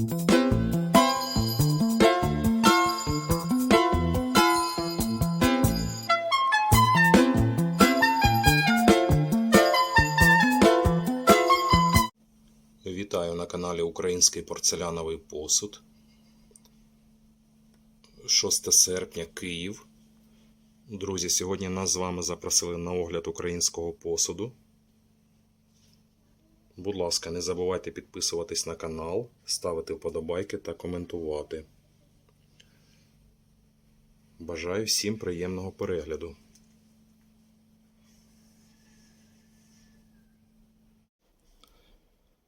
Вітаю на каналі Український порцеляновий посуд. 6 серпня Київ. Друзі, сьогодні нас з вами запросили на огляд українського посуду. Будь ласка, не забувайте підписуватись на канал, ставити вподобайки та коментувати. Бажаю всім приємного перегляду.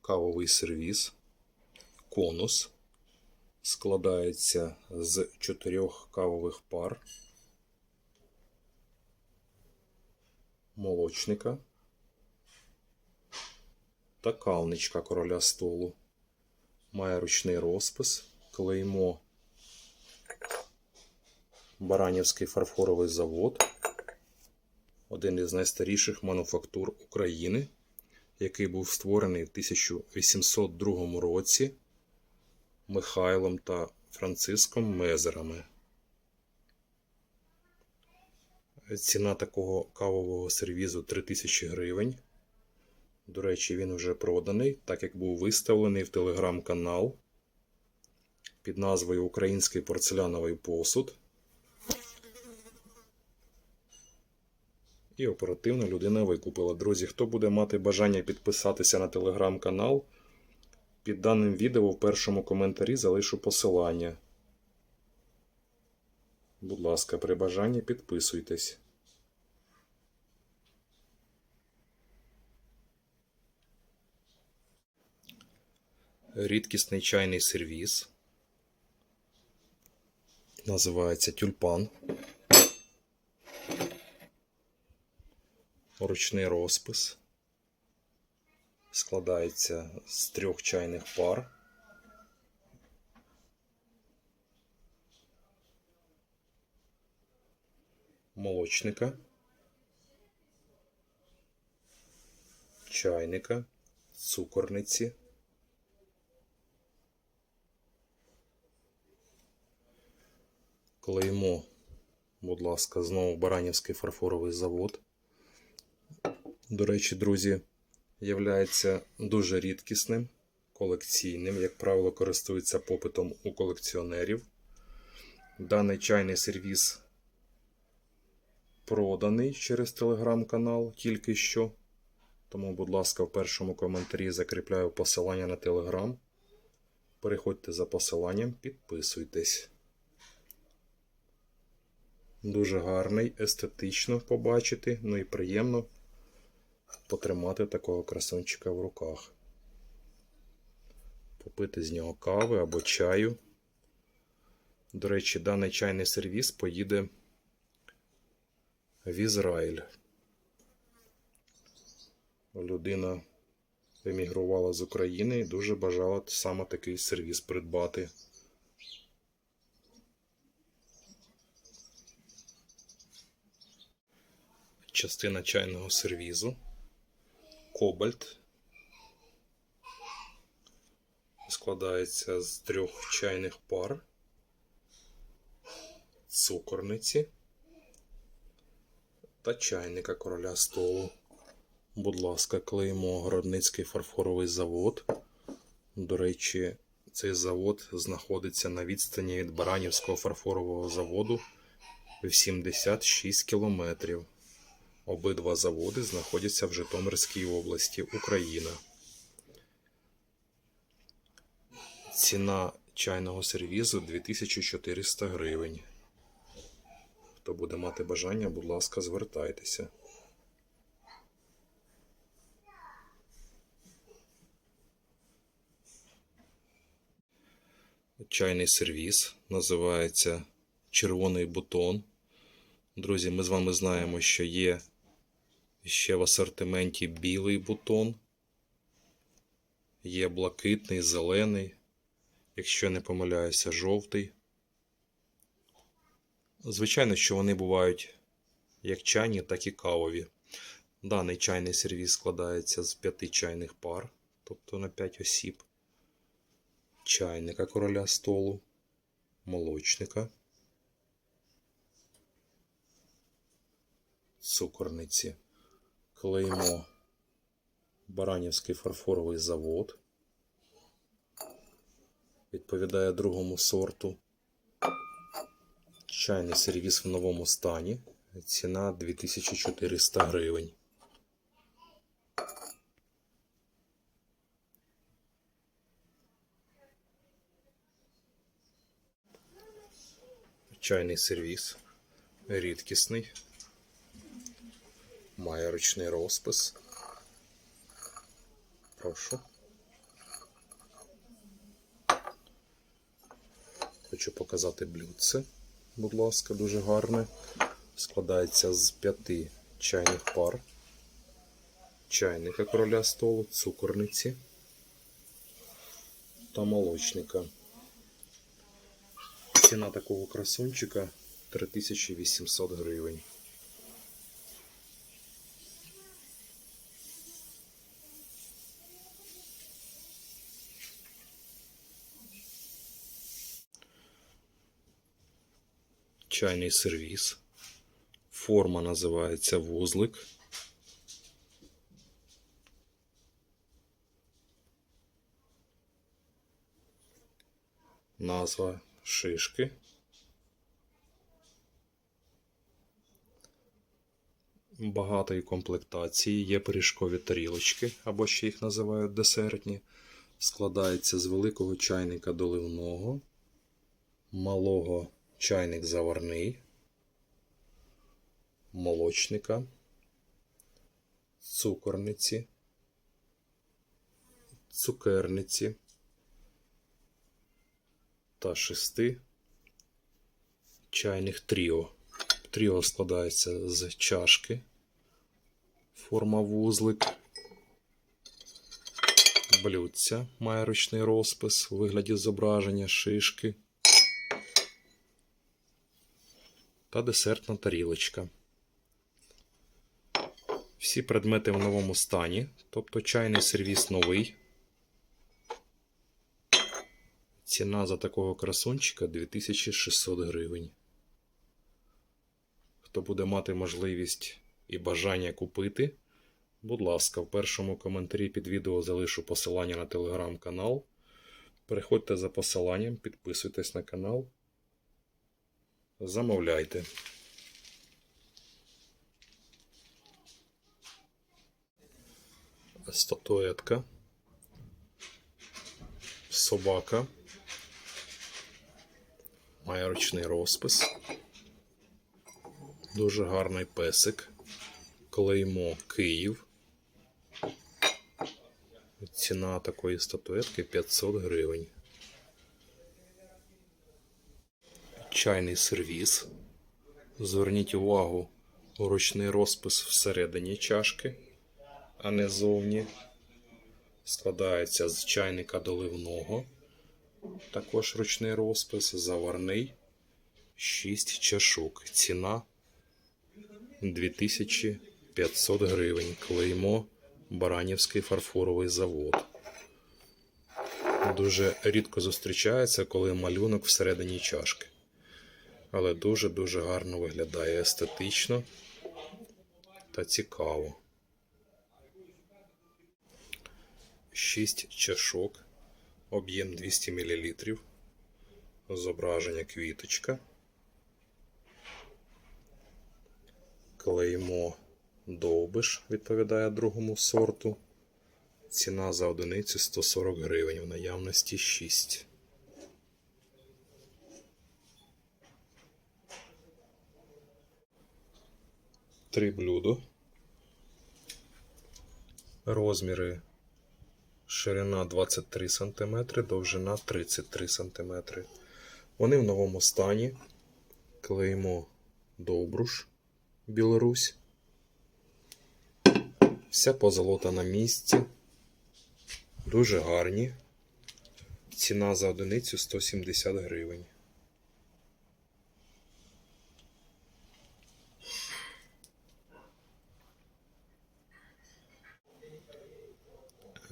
Кавовий сервіс. Конус складається з чотирьох кавових пар, молочника та кавничка короля столу. Має ручний розпис, клеймо Баранівський фарфоровий завод, один із найстаріших мануфактур України, який був створений в 1802 році Михайлом та Франциском Мезерами. Ціна такого кавового сервізу 3000 гривень. До речі, він вже проданий, так як був виставлений в телеграм-канал під назвою Український порцеляновий посуд. І оперативно людина викупила. Друзі, хто буде мати бажання підписатися на телеграм-канал, під даним відео в першому коментарі залишу посилання. Будь ласка, при бажанні підписуйтесь. Рідкісний чайний сервіс. Називається тюльпан. Ручний розпис. Складається з трьох чайних пар. Молочника. Чайника, цукорниці. Клеймо, будь ласка, знову Баранівський фарфоровий завод. До речі, друзі, являється дуже рідкісним, колекційним, як правило, користується попитом у колекціонерів. Даний чайний сервіс проданий через телеграм-канал тільки що. Тому, будь ласка, в першому коментарі закріпляю посилання на телеграм. Переходьте за посиланням, підписуйтесь. Дуже гарний, естетично побачити, ну і приємно потримати такого красунчика в руках. Попити з нього кави або чаю. До речі, даний чайний сервіс поїде в Ізраїль. Людина емігрувала з України і дуже бажала саме такий сервіс придбати. Частина чайного сервізу. Кобальт. Складається з трьох чайних пар, цукорниці та чайника короля столу. Будь ласка, клеймо Городницький фарфоровий завод. До речі, цей завод знаходиться на відстані від Баранівського фарфорового заводу в 76 кілометрів. Обидва заводи знаходяться в Житомирській області, Україна. Ціна чайного сервізу 2400 гривень. Хто буде мати бажання, будь ласка, звертайтеся. Чайний сервіс називається Червоний бутон. Друзі, ми з вами знаємо, що є ще в асортименті білий бутон, є блакитний, зелений, якщо не помиляюся, жовтий. Звичайно, що вони бувають як чайні, так і кавові. Даний чайний сервіс складається з п'яти чайних пар, тобто на 5 осіб. чайника короля столу, молочника, цукорниці, клеймо Баранівський фарфоровий завод. Відповідає другому сорту. Чайний сервіс в новому стані. Ціна 2400 гривень. Чайний сервіс. Рідкісний. Має ручний розпис. Прошу. Хочу показати блюдце, будь ласка, дуже гарне. Складається з п'яти чайних пар, чайника короля столу, цукорниці та молочника. Ціна такого красунчика 3800 гривень. Чайний сервіс. Форма називається вузлик. Назва шишки. Багатої комплектації є пиріжкові тарілочки, або ще їх називають десертні. Складається з великого чайника доливного, малого чайник заварний, молочника, цукорниці, цукерниці та шести чайних тріо. Тріо складається з чашки, форма вузлик, блюдця має ручний розпис у вигляді зображення шишки та десертна тарілочка. Всі предмети в новому стані, тобто чайний сервіс новий. Ціна за такого красунчика 2600 гривень. Хто буде мати можливість і бажання купити, будь ласка, в першому коментарі під відео залишу посилання на телеграм-канал. Переходьте за посиланням, підписуйтесь на канал. Замовляйте. Статуетка. Собака. Має ручний розпис. Дуже гарний песик. Клеймо Київ. Ціна такої статуетки 500 гривень. Чайний сервіс. Зверніть увагу, ручний розпис всередині чашки, а не зовні. Складається з чайника доливного. Також ручний розпис, заварний. 6 чашок. Ціна 2500 гривень. Клеймо Баранівський фарфоровий завод. Дуже рідко зустрічається, коли малюнок всередині чашки. Але дуже-дуже гарно виглядає естетично та цікаво. 6 чашок, об'єм 200 мл, зображення квіточка, клеймо довбиш відповідає другому сорту. Ціна за одиницю 140 гривень, в наявності 6. Три блюдо. Розміри ширина 23 см, довжина 33 см. Вони в новому стані. Клеймо Довбруш, Білорусь. Вся позолота на місці. Дуже гарні. Ціна за одиницю 170 гривень.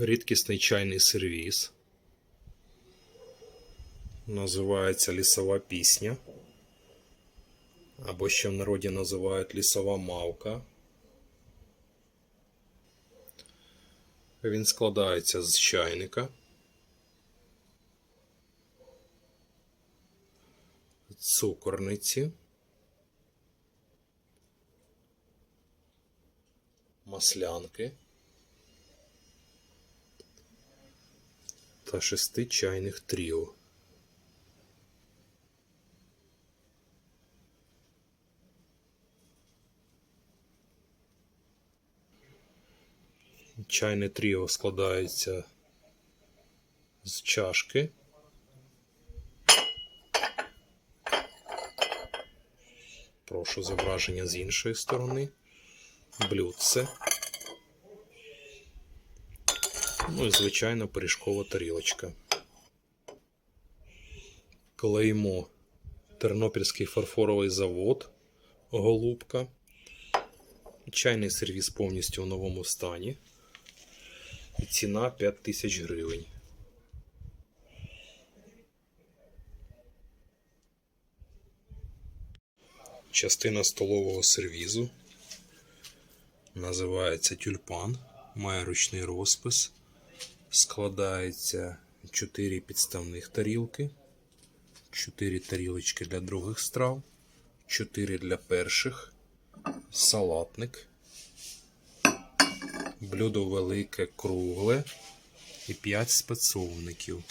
Рідкісний чайний сервіс. Називається лісова пісня. Або ще в народі називають лісова мавка. Він складається з чайника. Цукорниці. Маслянки. Та шести чайних тріо. Чайне тріо складається з чашки. Прошу зображення з іншої сторони. Блюдце. Ну і звичайно пиріжкова тарілочка. Клеймо Тернопільський фарфоровий завод. Голубка. Чайний сервіс повністю в новому стані. І ціна 5 тисяч гривень. Частина столового сервізу. Називається тюльпан. Має ручний розпис. Складається 4 підставних тарілки, 4 тарілочки для других страв, 4 для перших, салатник, блюдо велике, кругле і 5 спецовників.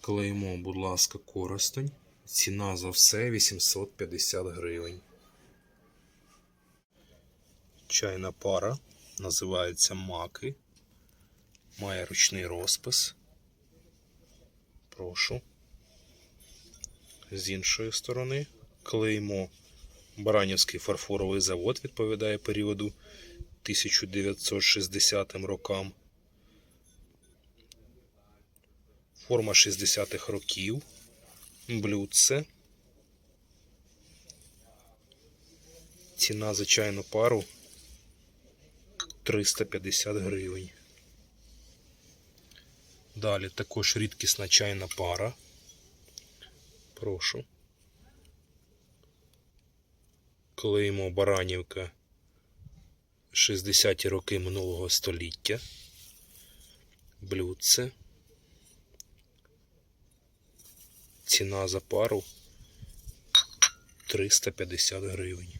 Клеймо, будь ласка, коростень. Ціна за все 850 гривень. Чайна пара називається маки. Має ручний розпис. Прошу. З іншої сторони клеймо Баранівський фарфоровий завод відповідає періоду 1960 рокам. Форма 60-х років. Блюдце. Ціна за чайну пару 350 гривень. Далі також рідкісна чайна пара. Прошу. Клеймо Баранівка 60-ті роки минулого століття. Блюдце. Ціна за пару 350 гривень.